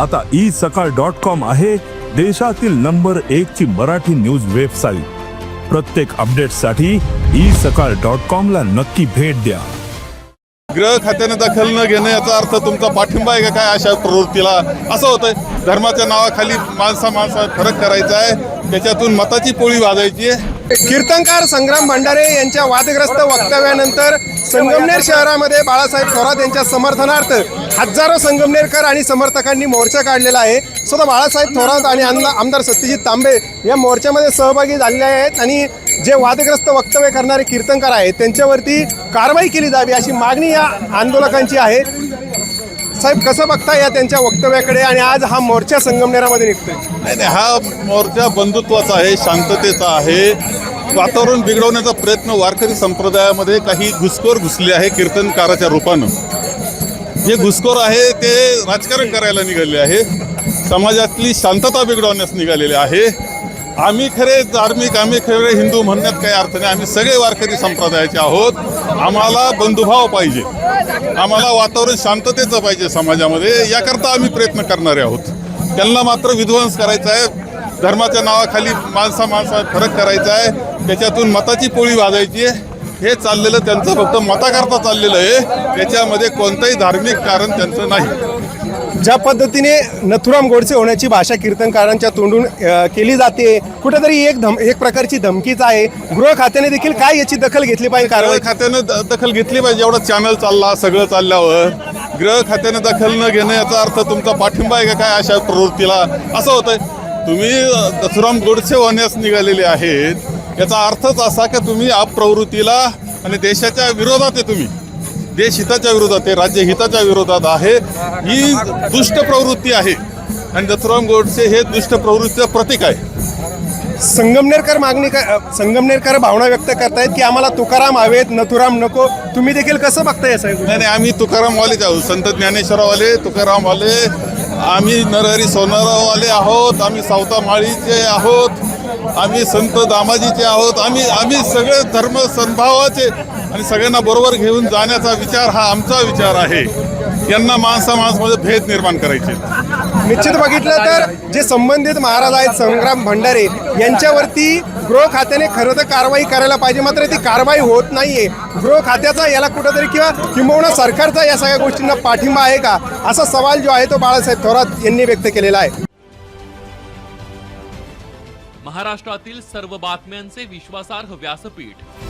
आता ई सकाळ dot com आहे देशातील नंबर एक ची मराठी न्यूज वेबसाईट. प्रत्येक अपडेटसाठी ई सकाळ डॉट कॉम ला नक्की भेट द्या. ग्रह खात्याने दखल न घेणं याचा अर्थ तुमचा पाठिंबा आहे का काय अशा प्रवृत्तीला? असं होतंय. धर्माच्या नावाखाली माणसा माणसा फरक करायचा आहे. त्याच्यातून मताची पोळी वाजायची आहे. कीर्तनकार संग्राम भंडारे यांच्या वादग्रस्त वक्तव्यानंतर संगमनेर शहरामध्ये बाळासाहेब थोरात यांच्या समर्थनार्थ हजारो संगमनेरकर आणि समर्थकांनी मोर्चा काढलेला आहे. स्वतः बाळासाहेब थोरात आणि आमदार सत्यजित तांबे या मोर्चामध्ये सहभागी झालेले आहेत आणि जे वादग्रस्त वक्तव्य करणारे कीर्तनकार आहेत त्यांच्यावरती कारवाई केली जावी अशी मागणी या आंदोलकांची आहे. साहेब कसं बघता या त्यांच्या वक्तव्याकडे आणि आज हा मोर्चा संगमनेरामध्ये निघतोय? नाही नाही हा मोर्चा बंधुत्वाचा आहे शांततेचा आहे. वातावरण बिघडवण्याचा प्रयत्न वारकरी संप्रदायामध्ये काही घुसखोर घुसले आहे कीर्तनकाराच्या रूपानं. जे घुसखोर आहे ते राजकारण करायला निघाले आहे. समाजातली शांतता बिघडवण्यास निघालेले आहे. आम्ही खरे धार्मिक आम्ही खरे हिंदू म्हणण्यात काही अर्थ नाही. आम्ही सगळे वारकरी संप्रदायाचे आहोत. आम्हाला बंधुभाव पाहिजे. आम्हाला वातावरण शांततेचं पाहिजे समाजामध्ये. याकरता आम्ही प्रयत्न करणारे आहोत. त्यांना मात्र विध्वंस करायचा आहे. धर्माच्या नावाखाली माणसा माणसा फरक करायचा आहे. त्याच्यातून मताची पोळी वाजायची आहे. हे चाललेलं त्यांचं फक्त मताकरता चाललेलं आहे. त्याच्यामध्ये कोणतंही धार्मिक कारण त्यांचं नाही. ज्या पद्धतीने नथुराम गोडसे होण्याची भाषा कीर्तनकारांच्या तोंडून केली जाते कुठेतरी एक धम एक प्रकारची धमकीच आहे. गृह खात्याने देखील काय याची दखल घेतली पाहिजे कारवाई? गृह खात्यानं दखल घेतली पाहिजे. एवढा चॅनल चालला सगळं चालल्यावर. गृह खात्यानं दखल न घेणं याचा अर्थ तुमचा पाठिंबा आहे का काय अशा प्रवृत्तीला? असं होतंय. तुम्ही दसराम गोडसे होण्यास निघालेले आहेत. याचा अर्थच असा की तुम्ही अप्रवृत्तीला आणि देशाच्या विरोधात आहे तुम्ही. देश हिताच्या विरोधात आहे राज्य हिताच्या विरोधात आहे. ही दुष्ट प्रवृत्ती आहे. आणि दसराम गोडसे हे दुष्ट प्रवृत्तीचं प्रतीक आहे. संगमनेरकर मागणी संगमनेरकर भावना व्यक्त करतायत की आम्हाला तुकाराम हवेत नथुराम नको. तुम्ही देखील कसं बघताय साहेब नाही नाही आम्ही तुकारामवालेच आहोत. संत ज्ञानेश्वरवाले तुकारामवाले आम्ही नरहरी सोनारावाले आहोत आम्ही सावता माळीचे आहोत आम्ही संत दामाजीचे आहोत आम्ही आम्ही सगळे धर्म सद्भावाचे आणि सगळ्यांना बरोबर घेऊन जाण्याचा विचार हा आमचा विचार आहे. यांना माणसा माणसामध्ये भेद निर्माण करायचे. निश्चित बघितलं तर जे संबंधित महाराज आहेत संग्राम भंडारे यांच्यावरती गृह खात्याने खरं तर कारवाई करायला पाहिजे. मात्र ती कारवाई होत नाहीये. गृह खात्याचा याला कुठंतरी किंवा किंबहुना सरकारचा या सगळ्या गोष्टींना पाठिंबा आहे का? असा सवाल जो आहे तो बाळासाहेब थोरात यांनी व्यक्त केलेला आहे. महाराष्ट्रातील सर्व बातम्यांचे विश्वासार्ह व्यासपीठ